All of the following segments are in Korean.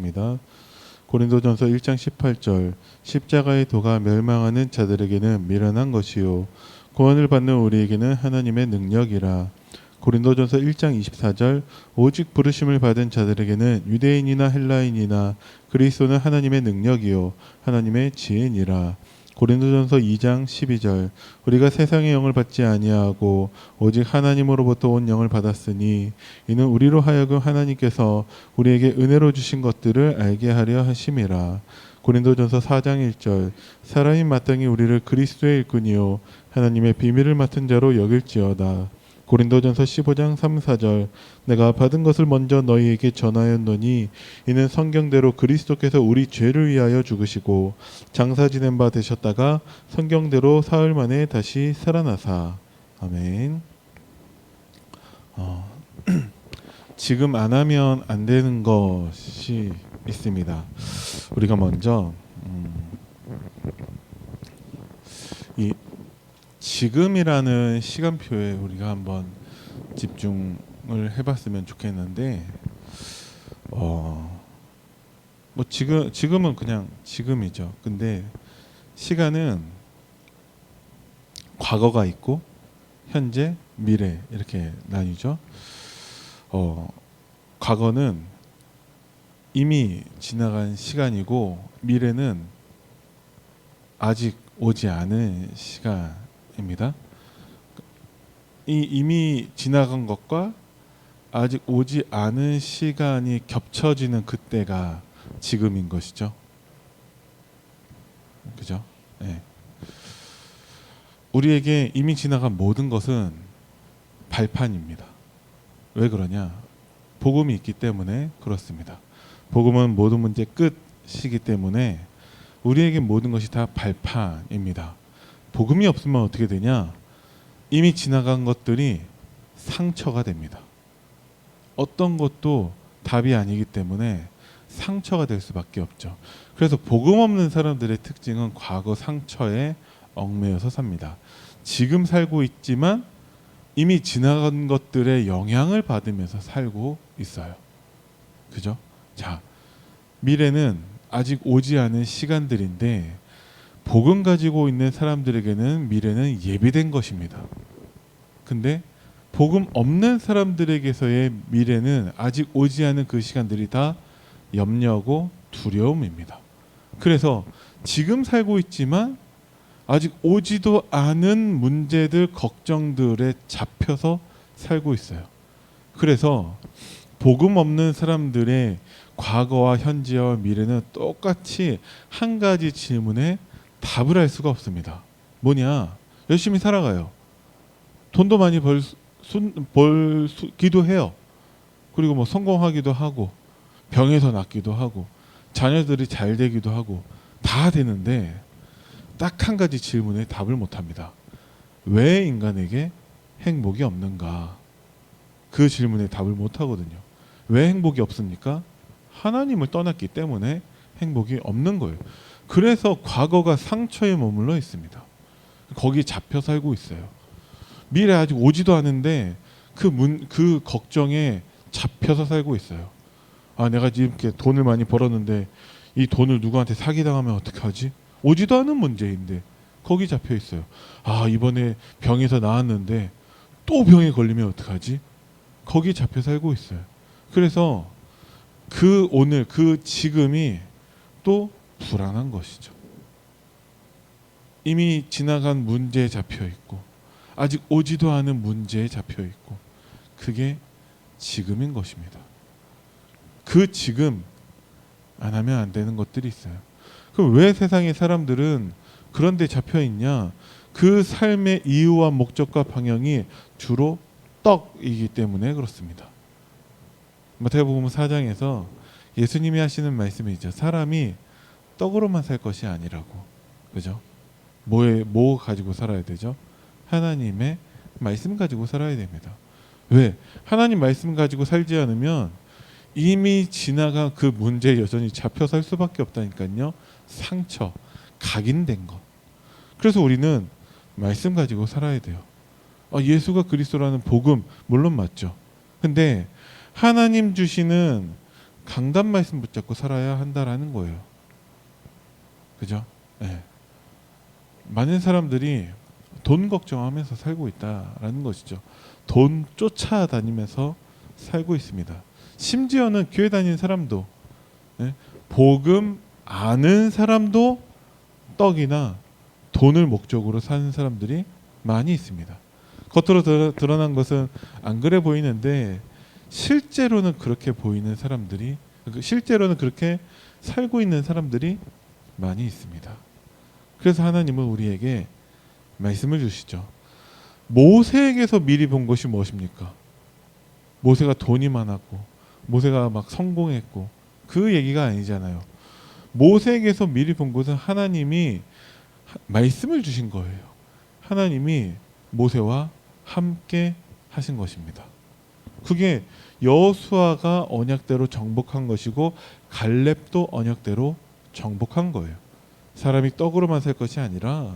하겠습니다. 고린도전서 1장 18절 십자가의 도가 멸망하는 자들에게는 미련한 것이요 구원을 받는 우리에게는 하나님의 능력이라. 고린도전서 1장 24절 오직 부르심을 받은 자들에게는 유대인이나 헬라인이나 그리스도는 하나님의 능력이요 하나님의 지혜니라. 고린도전서 2장 12절 우리가 세상의 영을 받지 아니하고 오직 하나님으로부터 온 영을 받았으니 이는 우리로 하여금 하나님께서 우리에게 은혜로 주신 것들을 알게 하려 하심이라. 고린도전서 4장 1절 사람이 마땅히 우리를 그리스도의 일꾼이요 하나님의 비밀을 맡은 자로 여길지어다. 고린도전서 15장 3, 4절 내가 받은 것을 먼저 너희에게 전하였노니 이는 성경대로 그리스도께서 우리 죄를 위하여 죽으시고 장사 지낸 바 되셨다가 성경대로 사흘 만에 다시 살아나사 아멘. 어, 지금 안 하면 안 되는 것이 있습니다. 우리가 먼저 음, 이 지금이라는 시간표에 우리가 한번 집중을 해봤으면 좋겠는데, 어, 뭐 지금 지금은 그냥 지금이죠. 근데 시간은 과거가 있고 현재, 미래 이렇게 나뉘죠. 어, 과거는 이미 지나간 시간이고 미래는 아직 오지 않은 시간 입니다. 이 이미 지나간 것과 아직 오지 않은 시간이 겹쳐지는 그때가 지금인 것이죠. 그죠? 네. 우리에게 이미 지나간 모든 것은 발판입니다. 왜 그러냐? 복음이 있기 때문에 그렇습니다. 복음은 모든 문제 끝이기 때문에 우리에게 모든 것이 다 발판입니다. 복음이 없으면 어떻게 되냐? 이미 지나간 것들이 상처가 됩니다. 어떤 것도 답이 아니기 때문에 상처가 될 수밖에 없죠. 그래서 복음 없는 사람들의 특징은 과거 상처에 얽매여서 삽니다. 지금 살고 있지만 이미 지나간 것들의 영향을 받으면서 살고 있어요. 그죠? 자, 미래는 아직 오지 않은 시간들인데 복음 가지고 있는 사람들에게는 미래는 예비된 것입니다. 근데 복음 없는 사람들에게서의 미래는 아직 오지 않은 그 시간들이 다 염려고 두려움입니다. 그래서 지금 살고 있지만 아직 오지도 않은 문제들, 걱정들에 잡혀서 살고 있어요. 그래서 복음 없는 사람들의 과거와 현재와 미래는 똑같이 한 가지 질문에 답을 할 수가 없습니다. 뭐냐? 열심히 살아가요. 돈도 많이 벌, 수, 벌 수, 기도 해요. 그리고 뭐 성공하기도 하고 병에서 낫기도 하고 자녀들이 잘 되기도 하고 다 되는데 딱 한 가지 질문에 답을 못 합니다. 왜 인간에게 행복이 없는가? 그 질문에 답을 못 하거든요. 왜 행복이 없습니까? 하나님을 떠났기 때문에 행복이 없는 거예요. 그래서 과거가 상처에 머물러 있습니다. 거기 잡혀 살고 있어요. 미래 아직 오지도 않은데 그 문, 그 걱정에 잡혀서 살고 있어요. 아, 내가 지금 이렇게 돈을 많이 벌었는데 이 돈을 누구한테 사기당하면 어떡하지? 오지도 않은 문제인데 거기 잡혀 있어요. 아, 이번에 병에서 나왔는데 또 병에 걸리면 어떡하지? 거기 잡혀 살고 있어요. 그래서 그 오늘 그 지금이 또 불안한 것이죠. 이미 지나간 문제에 잡혀 있고 아직 오지도 않은 문제에 잡혀 있고 그게 지금인 것입니다. 그 지금 안 하면 안 되는 것들이 있어요. 그럼 왜 세상의 사람들은 그런 데 잡혀 있냐? 그 삶의 이유와 목적과 방향이 주로 떡이기 때문에 그렇습니다. 마태복음 4장에서 예수님이 하시는 말씀이 있죠. 사람이 떡으로만 살 것이 아니라고. 그죠? 뭐에 뭐 가지고 살아야 되죠? 하나님의 말씀 가지고 살아야 됩니다. 왜? 하나님 말씀 가지고 살지 않으면 이미 지나간 그 문제에 여전히 잡혀 살 수밖에 없다니까요. 상처, 각인된 것. 그래서 우리는 말씀 가지고 살아야 돼요. 아, 예수가 그리스도라는 복음 물론 맞죠. 근데 하나님 주시는 강단 말씀 붙잡고 살아야 한다라는 거예요. 그죠? 예. 많은 사람들이 돈 걱정하면서 살고 있다라는 것이죠. 돈 쫓아다니면서 살고 있습니다. 심지어는 교회 다니는 사람도 예? 복음 아는 사람도 떡이나 돈을 목적으로 사는 사람들이 많이 있습니다. 겉으로 드러, 드러난 것은 안 그래 보이는데 실제로는 그렇게 보이는 사람들이 그 실제로는 그렇게 살고 있는 사람들이 많이 있습니다. 그래서 하나님은 우리에게 말씀을 주시죠. 모세에게서 미리 본 것이 무엇입니까? 모세가 돈이 많았고 모세가 막 성공했고 그 얘기가 아니잖아요. 모세에게서 미리 본 것은 하나님이 하- 말씀을 주신 거예요. 하나님이 모세와 함께 하신 것입니다. 그게 여수아가 언약대로 정복한 것이고 갈렙도 언약대로 정복한 거예요. 사람이 떡으로만 살 것이 아니라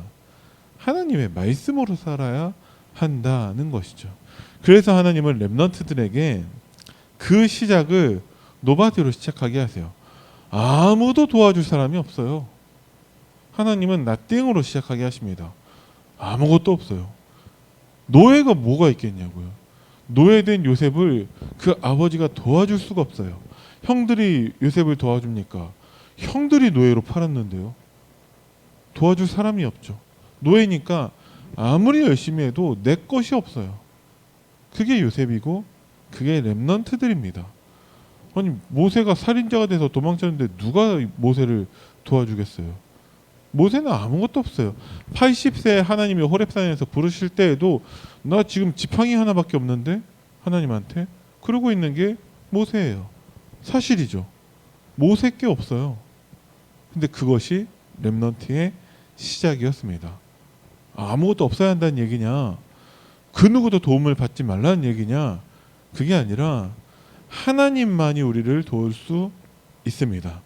하나님의 말씀으로 살아야 한다는 것이죠. 그래서 하나님은 렘넌트들에게 그 시작을 노바디로 시작하게 하세요. 아무도 도와줄 사람이 없어요. 하나님은 나띵으로 시작하게 하십니다. 아무것도 없어요. 노예가 뭐가 있겠냐고요. 노예된 요셉을 그 아버지가 도와줄 수가 없어요. 형들이 요셉을 도와줍니까? 형들이 노예로 팔았는데요. 도와줄 사람이 없죠. 노예니까 아무리 열심히 해도 내 것이 없어요. 그게 요셉이고 그게 렘넌트들입니다. 아니 모세가 살인자가 돼서 도망쳤는데 누가 모세를 도와주겠어요? 모세는 아무것도 없어요. 80세 하나님이 호렙산에서 부르실 때에도 나 지금 지팡이 하나밖에 없는데 하나님한테 그러고 있는 게 모세예요. 사실이죠. 모세께 없어요. 근데 그것이 렘넌트의 시작이었습니다. 아무것도 없어야 한다는 얘기냐? 그 누구도 도움을 받지 말라는 얘기냐? 그게 아니라 하나님만이 우리를 도울 수 있습니다.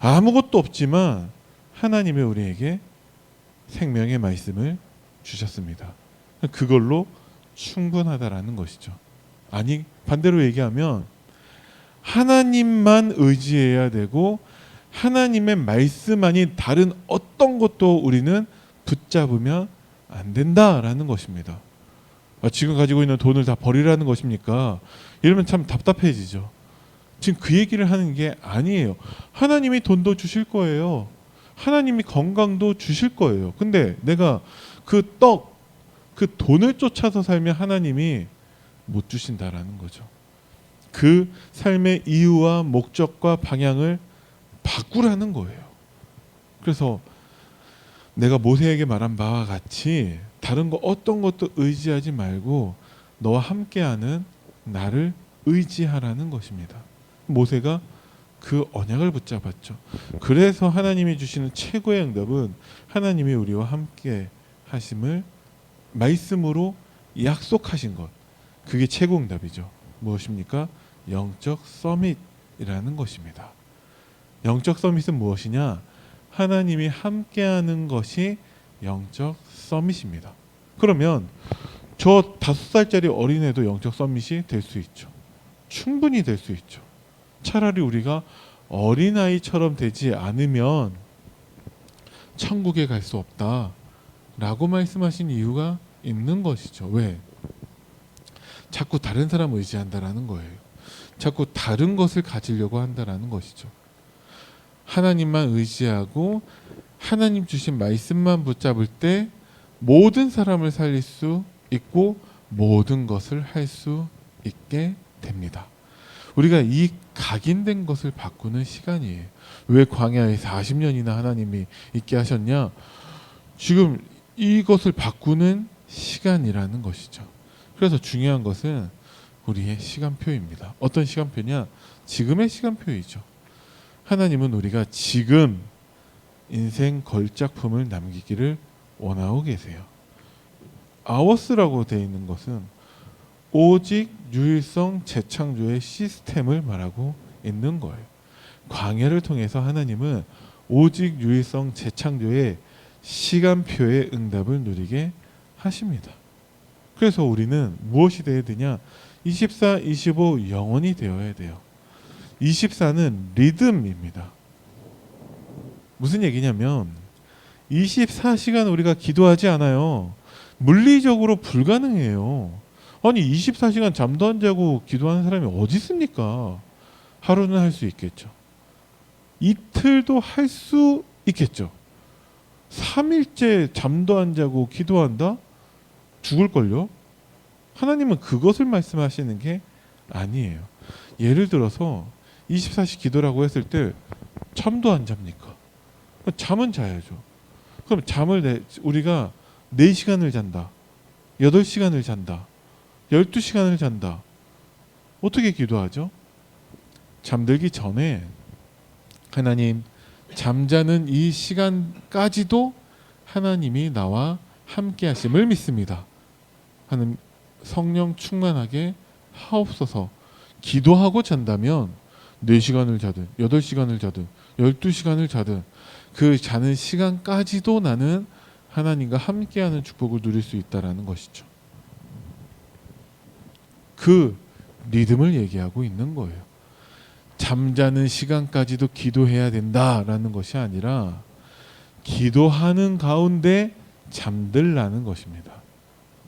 아무것도 없지만 하나님이 우리에게 생명의 말씀을 주셨습니다. 그걸로 충분하다라는 것이죠. 아니 반대로 얘기하면 하나님만 의지해야 되고 하나님의 말씀 아닌 다른 어떤 것도 우리는 붙잡으면 안 된다라는 것입니다. 아, 지금 가지고 있는 돈을 다 버리라는 것입니까? 이러면 참 답답해지죠. 지금 그 얘기를 하는 게 아니에요. 하나님이 돈도 주실 거예요. 하나님이 건강도 주실 거예요. 근데 내가 그 떡, 그 돈을 쫓아서 살면 하나님이 못 주신다라는 거죠. 그 삶의 이유와 목적과 방향을 바꾸라는 거예요. 그래서 내가 모세에게 말한 바와 같이 다른 거 어떤 것도 의지하지 말고 너와 함께하는 나를 의지하라는 것입니다. 모세가 그 언약을 붙잡았죠. 그래서 하나님이 주시는 최고의 응답은 하나님이 우리와 함께 하심을 말씀으로 약속하신 것. 그게 최고 응답이죠. 무엇입니까? 영적 서밋이라는 것입니다. 영적 서밋은 무엇이냐? 하나님이 함께하는 것이 영적 서밋입니다. 그러면 저 다섯 살짜리 어린애도 영적 서밋이 될 수 있죠. 충분히 될 수 있죠. 차라리 우리가 어린아이처럼 되지 않으면 천국에 갈 수 없다 라고 말씀하신 이유가 있는 것이죠. 왜? 자꾸 다른 사람 의지한다라는 거예요. 자꾸 다른 것을 가지려고 한다라는 것이죠. 하나님만 의지하고 하나님 주신 말씀만 붙잡을 때 모든 사람을 살릴 수 있고 모든 것을 할 수 있게 됩니다. 우리가 이 각인된 것을 바꾸는 시간이에요. 왜 광야에 40년이나 하나님이 있게 하셨냐? 지금 이것을 바꾸는 시간이라는 것이죠. 그래서 중요한 것은 우리의 시간표입니다. 어떤 시간표냐? 지금의 시간표이죠. 하나님은 우리가 지금 인생 걸작품을 남기기를 원하고 계세요. 아워스라고 되어 있는 것은 오직 유일성 재창조의 시스템을 말하고 있는 거예요. 광야를 통해서 하나님은 오직 유일성 재창조의 시간표의 응답을 누리게 하십니다. 그래서 우리는 무엇이 되어야 되냐? 24, 25 영원히 되어야 돼요. 24는 리듬입니다. 무슨 얘기냐면 24시간 우리가 기도하지 않아요. 물리적으로 불가능해요. 아니 24시간 잠도 안 자고 기도하는 사람이 어디 있습니까? 하루는 할 수 있겠죠. 이틀도 할 수 있겠죠. 3일째 잠도 안 자고 기도한다? 죽을걸요? 하나님은 그것을 말씀하시는 게 아니에요. 예를 들어서 24시 기도라고 했을 때 잠도 안 잡니까? 잠은 자야죠. 그럼 잠을 내, 우리가 4시간을 잔다. 8시간을 잔다. 12시간을 잔다. 어떻게 기도하죠? 잠들기 전에 하나님 잠자는 이 시간까지도 하나님이 나와 함께 하심을 믿습니다. 하는 성령 충만하게 하옵소서. 기도하고 잔다면 4시간을 자든 8시간을 자든 12시간을 자든 그 자는 시간까지도 나는 하나님과 함께하는 축복을 누릴 수 있다라는 것이죠. 그 리듬을 얘기하고 있는 거예요. 잠자는 시간까지도 기도해야 된다라는 것이 아니라 기도하는 가운데 잠들라는 것입니다.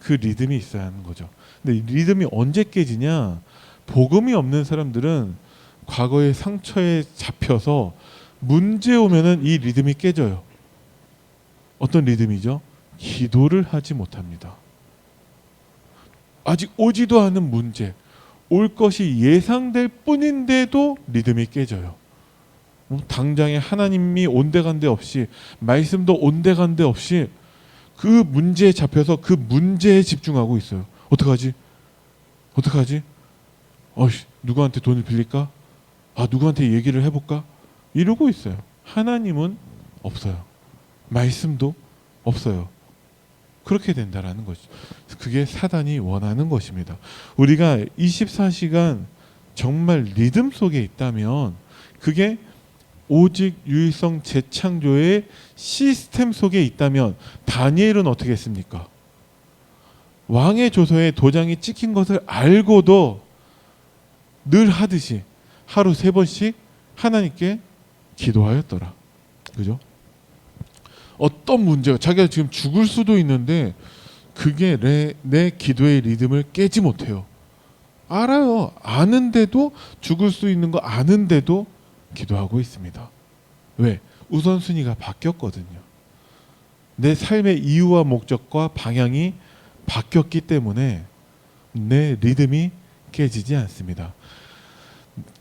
그 리듬이 있어야 하는 거죠. 근데 이 리듬이 언제 깨지냐? 복음이 없는 사람들은 과거의 상처에 잡혀서 문제 오면은 이 리듬이 깨져요. 어떤 리듬이죠? 기도를 하지 못합니다. 아직 오지도 않은 문제, 올 것이 예상될 뿐인데도 리듬이 깨져요. 뭐 당장에 하나님이 온데간데 없이 말씀도 온데간데 없이 그 문제에 잡혀서 그 문제에 집중하고 있어요. 어떡하지? 어떡하지? 어씨 누구한테 돈을 빌릴까? 아 누구한테 얘기를 해볼까? 이러고 있어요. 하나님은 없어요. 말씀도 없어요. 그렇게 된다라는 것이죠. 그게 사단이 원하는 것입니다. 우리가 24시간 정말 리듬 속에 있다면 그게 오직 유일성 재창조의 시스템 속에 있다면 다니엘은 어떻게 했습니까? 왕의 조서에 도장이 찍힌 것을 알고도 늘 하듯이 하루 세 번씩 하나님께 기도하였더라. 그죠? 어떤 문제가 자기가 지금 죽을 수도 있는데 그게 내, 내 기도의 리듬을 깨지 못해요. 알아요. 아는데도 죽을 수 있는 거 아는데도 기도하고 있습니다. 왜? 우선순위가 바뀌었거든요. 내 삶의 이유와 목적과 방향이 바뀌었기 때문에 내 리듬이 깨지지 않습니다.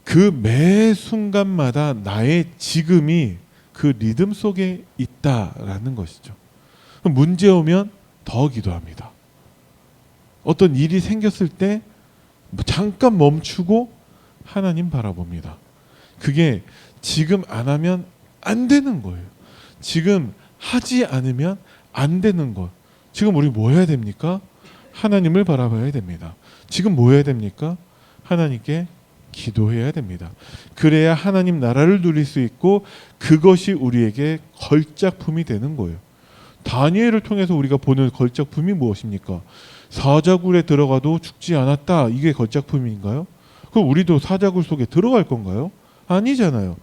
그 매 순간마다 나의 지금이 그 리듬 속에 있다라는 것이죠. 문제 오면 더 기도합니다. 어떤 일이 생겼을 때 잠깐 멈추고 하나님 바라봅니다. 그게 지금 안 하면 안 되는 거예요. 지금 하지 않으면 안 되는 것. 지금 우리 뭐 해야 됩니까? 하나님을 바라봐야 됩니다. 지금 뭐 해야 됩니까? 하나님께 기도해야 됩니다. 그래야 하나님 나라를 누릴 수 있고 그것이 우리에게 걸작품이 되는 거예요. 다니엘을 통해서 우리가 보는 걸작품이 무엇입니까? 사자굴에 들어가도 죽지 않았다. 이게 걸작품인가요? 그럼 우리도 사자굴 속에 들어갈 건가요? 아니잖아요.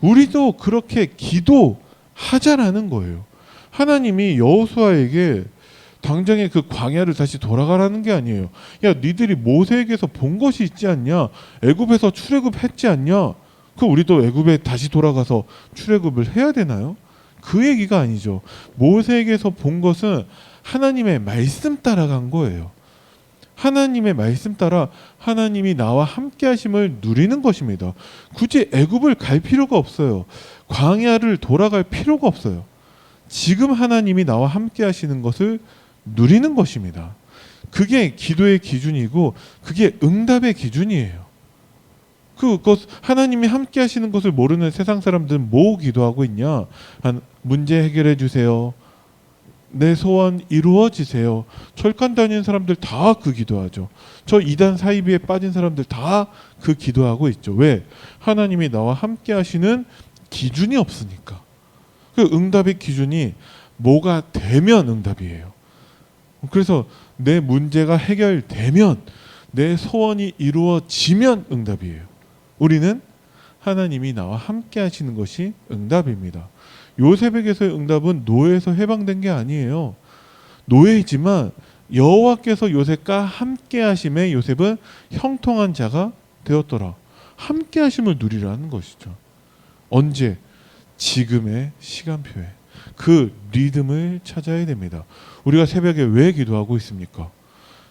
우리도 그렇게 기도하자라는 거예요. 하나님이 여호수아에게 당장에 그 광야를 다시 돌아가라는 게 아니에요. 야, 니들이 모세에게서 본 것이 있지 않냐? 애굽에서 출애굽했지 않냐? 그 우리도 애굽에 다시 돌아가서 출애굽을 해야 되나요? 그 얘기가 아니죠. 모세에게서 본 것은 하나님의 말씀 따라간 거예요. 하나님의 말씀 따라 하나님이 나와 함께 하심을 누리는 것입니다. 굳이 애굽을 갈 필요가 없어요. 광야를 돌아갈 필요가 없어요. 지금 하나님이 나와 함께 하시는 것을 누리는 것입니다. 그게 기도의 기준이고 그게 응답의 기준이에요. 그것 하나님이 함께 하시는 것을 모르는 세상 사람들은 뭐 기도하고 있냐? 한 문제 해결해 주세요. 내 소원 이루어지세요. 철간 다니는 사람들 다 그 기도하죠. 저 이단 사이비에 빠진 사람들 다 그 기도하고 있죠. 왜? 하나님이 나와 함께 하시는 기준이 없으니까. 그 응답의 기준이 뭐가 되면 응답이에요. 그래서 내 문제가 해결되면 내 소원이 이루어지면 응답이에요. 우리는 하나님이 나와 함께 하시는 것이 응답입니다. 요셉에게서의 응답은 노예에서 해방된 게 아니에요. 노예이지만 여호와께서 요셉과 함께 하심에 요셉은 형통한 자가 되었더라. 함께 하심을 누리라는 것이죠. 언제? 지금의 시간표에 그 리듬을 찾아야 됩니다. 우리가 새벽에 왜 기도하고 있습니까?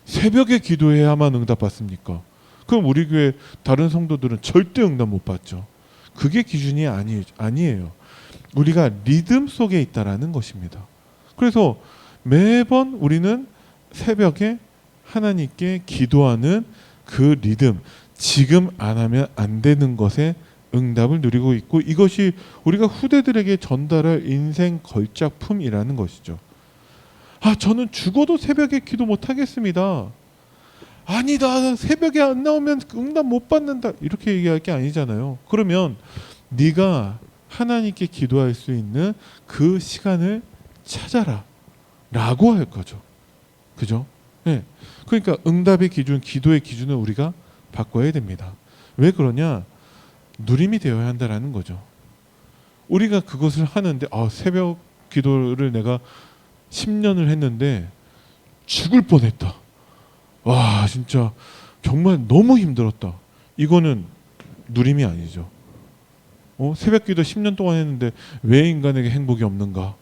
새벽에 기도해야만 응답받습니까? 그럼 우리 교회 다른 성도들은 절대 응답 못 받죠. 그게 기준이 아니, 아니에요. 우리가 리듬 속에 있다라는 것입니다. 그래서 매번 우리는 새벽에 하나님께 기도하는 그 리듬, 지금 안 하면 안 되는 것에 응답을 누리고 있고 이것이 우리가 후대들에게 전달할 인생 걸작품이라는 것이죠. 아, 저는 죽어도 새벽에 기도 못 하겠습니다. 아니다. 새벽에 안 나오면 응답 못 받는다. 이렇게 얘기할 게 아니잖아요. 그러면 네가 하나님께 기도할 수 있는 그 시간을 찾아라. 라고 할 거죠. 그죠? 네. 그러니까 응답의 기준, 기도의 기준을 우리가 바꿔야 됩니다. 왜 그러냐? 누림이 되어야 한다라는 거죠. 우리가 그것을 하는데 아, 새벽 기도를 내가 10년을 했는데 죽을 뻔했다. 와, 진짜 정말 너무 힘들었다. 이거는 누림이 아니죠. 어? 새벽 기도 10년 동안 했는데 왜 인간에게 행복이 없는가?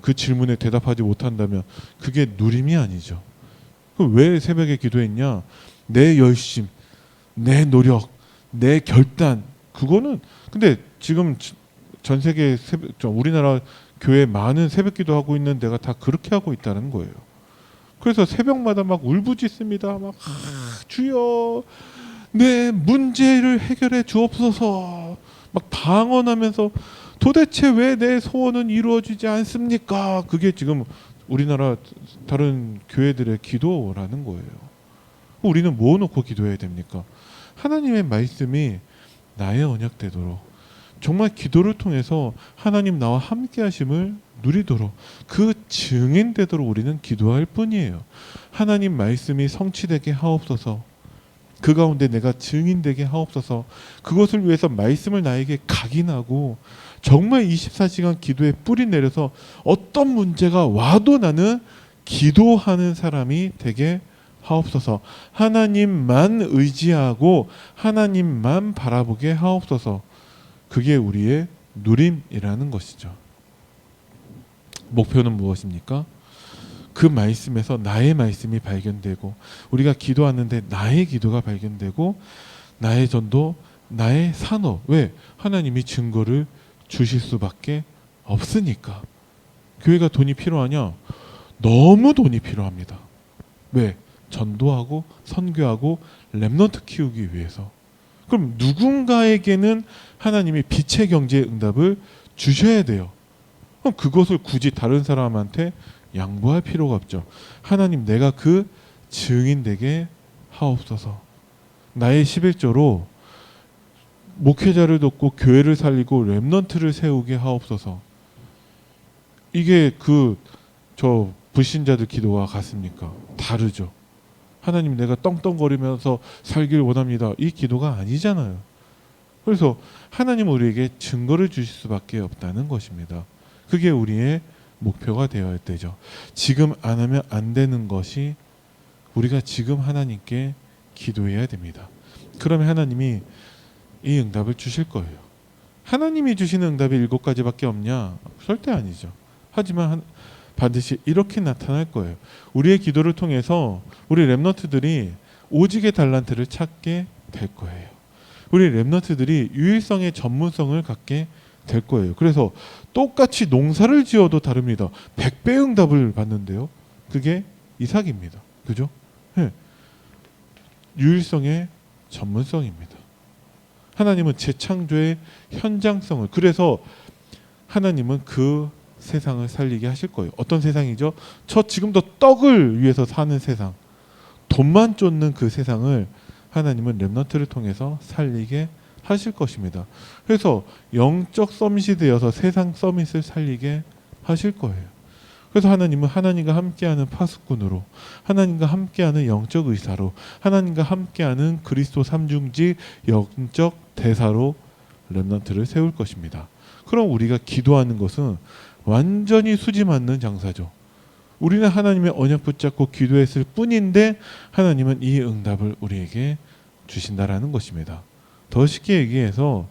그 질문에 대답하지 못한다면 그게 누림이 아니죠. 그왜 새벽에 기도했냐? 내 열심, 내 노력, 내 결단 그거는 근데 지금 전 세계 우리나라 교회 많은 새벽 기도 하고 있는 데가 다 그렇게 하고 있다는 거예요. 그래서 새벽마다 막 울부짖습니다. 막 아, 주여 내 문제를 해결해 주옵소서. 막 방언하면서 도대체 왜 내 소원은 이루어지지 않습니까? 그게 지금 우리나라 다른 교회들의 기도라는 거예요. 우리는 뭐 놓고 기도해야 됩니까? 하나님의 말씀이 나의 언약 되도록 정말 기도를 통해서 하나님 나와 함께 하심을 누리도록 그 증인 되도록 우리는 기도할 뿐이에요. 하나님 말씀이 성취되게 하옵소서. 그 가운데 내가 증인되게 하옵소서. 그것을 위해서 말씀을 나에게 각인하고 정말 24시간 기도에 뿌리 내려서 어떤 문제가 와도 나는 기도하는 사람이 되게 하옵소서. 하나님만 의지하고 하나님만 바라보게 하옵소서. 그게 우리의 누림이라는 것이죠. 목표는 무엇입니까? 그 말씀에서 나의 말씀이 발견되고 우리가 기도하는데 나의 기도가 발견되고 나의 전도 나의 산업 왜? 하나님이 증거를 주실 수밖에 없으니까. 교회가 돈이 필요하냐? 너무 돈이 필요합니다. 왜? 전도하고 선교하고 렘넌트 키우기 위해서 그럼 누군가에게는 하나님이 빛의 경제의 응답을 주셔야 돼요 그럼 그것을 굳이 다른 사람한테 양보할 필요가 없죠. 하나님 내가 그 증인 되게 하옵소서. 나의 11조로 목회자를 돕고 교회를 살리고 렘넌트를 세우게 하옵소서. 이게 그 저 불신자들 기도와 같습니까? 다르죠. 하나님 내가 떵떵거리면서 살길 원합니다. 이 기도가 아니잖아요. 그래서 하나님 우리에게 증거를 주실 수밖에 없다는 것입니다. 그게 우리의 목표가 되어야 되죠. 지금 안 하면 안 되는 것이 우리가 지금 하나님께 기도해야 됩니다. 그러면 하나님이 이 응답을 주실 거예요. 하나님이 주시는 응답이 일곱 가지밖에 없냐? 절대 아니죠. 하지만 한, 반드시 이렇게 나타날 거예요. 우리의 기도를 통해서 우리 렘너트들이 오직의 달란트를 찾게 될 거예요. 우리 렘너트들이 유일성의 전문성을 갖게 될 거예요. 그래서 똑같이 농사를 지어도 다릅니다. 100배 응답을 받는데요. 그게 이삭입니다. 그죠? 네. 유일성의 전문성입니다. 하나님은 재창조의 현장성을 그래서 하나님은 그 세상을 살리게 하실 거예요. 어떤 세상이죠? 저 지금도 떡을 위해서 사는 세상, 돈만 쫓는 그 세상을 하나님은 렘넌트를 통해서 살리게 하실 것입니다. 그래서 영적 서밋이 되어서 세상 서밋을 살리게 하실 거예요. 그래서 하나님은 하나님과 함께하는 파수꾼으로 하나님과 함께하는 영적 의사로 하나님과 함께하는 그리스도 삼중지 영적 대사로 렘넌트를 세울 것입니다. 그럼 우리가 기도하는 것은 완전히 수지 맞는 장사죠. 우리는 하나님의 언약 붙잡고 기도했을 뿐인데 하나님은 이 응답을 우리에게 주신다라는 것입니다. 더 쉽게 얘기해서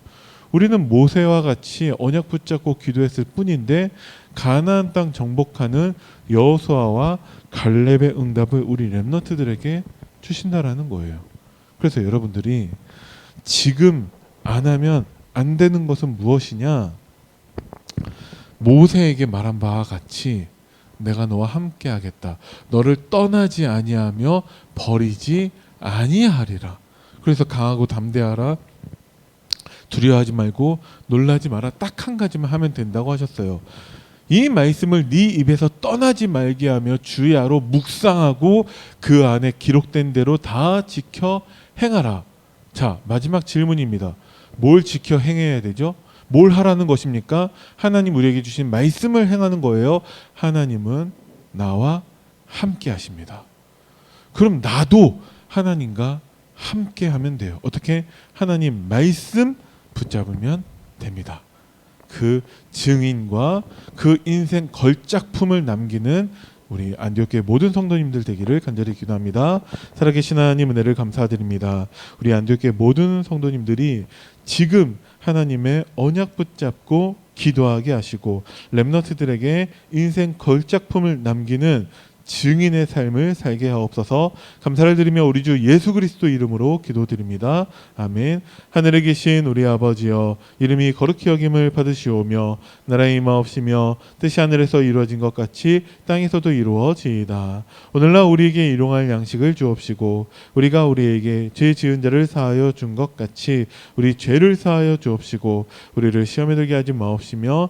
우리는 모세와 같이 언약 붙잡고 기도했을 뿐인데 가나안 땅 정복하는 여호수아와 갈렙의 응답을 우리 렘너트들에게 주신다라는 거예요. 그래서 여러분들이 지금 안 하면 안 되는 것은 무엇이냐? 모세에게 말한 바와 같이 내가 너와 함께 하겠다. 너를 떠나지 아니하며 버리지 아니하리라. 그래서 강하고 담대하라. 두려워하지 말고 놀라지 마라. 딱 한 가지만 하면 된다고 하셨어요. 이 말씀을 네 입에서 떠나지 말게 하며 주야로 묵상하고 그 안에 기록된 대로 다 지켜 행하라. 자, 마지막 질문입니다. 뭘 지켜 행해야 되죠? 뭘 하라는 것입니까? 하나님 우리에게 주신 말씀을 행하는 거예요. 하나님은 나와 함께 하십니다. 그럼 나도 하나님과 함께 하면 돼요. 어떻게? 하나님 말씀 붙잡으면 됩니다. 그 증인과 그 인생 걸작품을 남기는 우리 안디옥교회 모든 성도님들 되기를 간절히 기도합니다. 살아계신 하나님 은혜를 감사드립니다. 우리 안디옥교회 모든 성도님들이 지금 하나님의 언약 붙잡고 기도하게 하시고 렘너트들에게 인생 걸작품을 남기는 증인의 삶을 살게 하옵소서 감사를 드리며 우리 주 예수 그리스도 이름으로 기도드립니다. 아멘. 하늘에 계신 우리 아버지여 이름이 거룩히 여김을 받으시오며 나라의 임하옵시며 뜻이 하늘에서 이루어진 것 같이 땅에서도 이루어지이다. 오늘날 우리에게 일용할 양식을 주옵시고 우리가 우리에게 죄 지은 자를 사하여 준 것 같이 우리 죄를 사하여 주옵시고 우리를 시험에 들게 하지 마옵시며